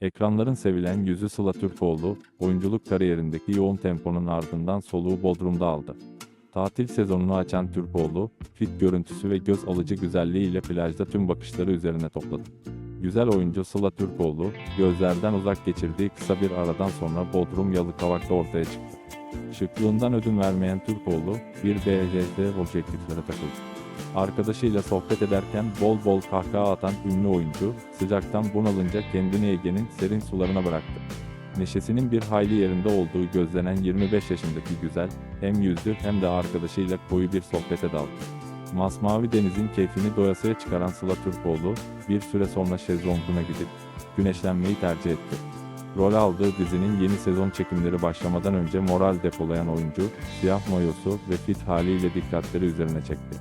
Ekranların sevilen yüzü Sıla Türkoğlu, oyunculuk kariyerindeki yoğun temponun ardından soluğu Bodrum'da aldı. Tatil sezonunu açan Türkoğlu, fit görüntüsü ve göz alıcı güzelliğiyle plajda tüm bakışları üzerine topladı. Güzel oyuncu Sıla Türkoğlu, gözlerden uzak geçirdiği kısa bir aradan sonra Bodrum Yalıkavak'ta ortaya çıktı. Şıklığından ödün vermeyen Türkoğlu, bir BJD objektiflere takıldı. Arkadaşıyla sohbet ederken bol bol kahkaha atan ünlü oyuncu, sıcaktan bunalınca kendini Ege'nin serin sularına bıraktı. Neşesinin bir hayli yerinde olduğu gözlenen 25 yaşındaki güzel, hem yüzdü hem de arkadaşıyla koyu bir sohbete daldı. Masmavi denizin keyfini doyasıya çıkaran Sıla Türkoğlu, bir süre sonra şezlonguna gidip, güneşlenmeyi tercih etti. Rol aldığı dizinin yeni sezon çekimleri başlamadan önce moral depolayan oyuncu, siyah mayosu ve fit haliyle dikkatleri üzerine çekti.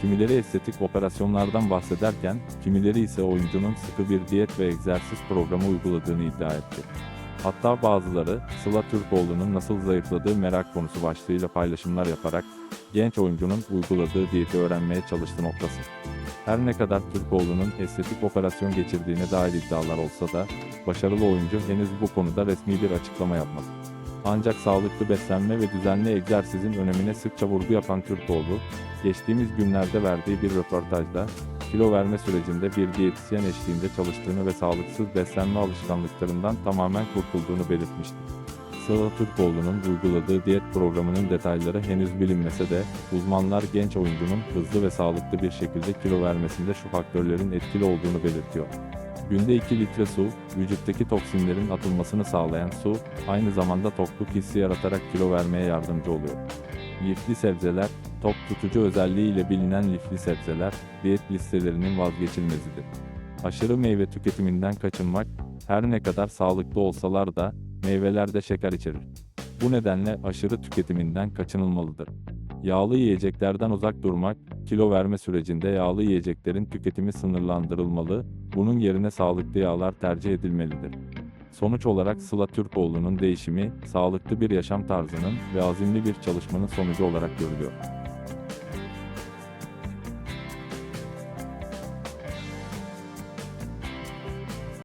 Kimileri estetik operasyonlardan bahsederken, kimileri ise oyuncunun sıkı bir diyet ve egzersiz programı uyguladığını iddia etti. Hatta bazıları, Sıla Türkoğlu'nun nasıl zayıfladığı merak konusu başlığıyla paylaşımlar yaparak, genç oyuncunun uyguladığı diyeti öğrenmeye çalıştı noktası. Her ne kadar Türkoğlu'nun estetik operasyon geçirdiğine dair iddialar olsa da, başarılı oyuncu henüz bu konuda resmi bir açıklama yapmadı. Ancak sağlıklı beslenme ve düzenli egzersizin önemine sıkça vurgu yapan Türkoğlu, geçtiğimiz günlerde verdiği bir röportajda, kilo verme sürecinde bir diyetisyen eşliğinde çalıştığını ve sağlıksız beslenme alışkanlıklarından tamamen kurtulduğunu belirtmişti. Sıla Türkoğlu'nun uyguladığı diyet programının detayları henüz bilinmese de, uzmanlar genç oyuncunun hızlı ve sağlıklı bir şekilde kilo vermesinde şu faktörlerin etkili olduğunu belirtiyor. Günde 2 litre su, vücuttaki toksinlerin atılmasını sağlayan su, aynı zamanda tokluk hissi yaratarak kilo vermeye yardımcı oluyor. Lifli sebzeler, tok tutucu özelliğiyle bilinen lifli sebzeler, diyet listelerinin vazgeçilmezidir. Aşırı meyve tüketiminden kaçınmak, her ne kadar sağlıklı olsalar da, meyvelerde şeker içerir. Bu nedenle aşırı tüketiminden kaçınılmalıdır. Yağlı yiyeceklerden uzak durmak, kilo verme sürecinde yağlı yiyeceklerin tüketimi sınırlandırılmalı, bunun yerine sağlıklı yağlar tercih edilmelidir. Sonuç olarak Sıla Türkoğlu'nun değişimi, sağlıklı bir yaşam tarzının ve azimli bir çalışmanın sonucu olarak görülüyor.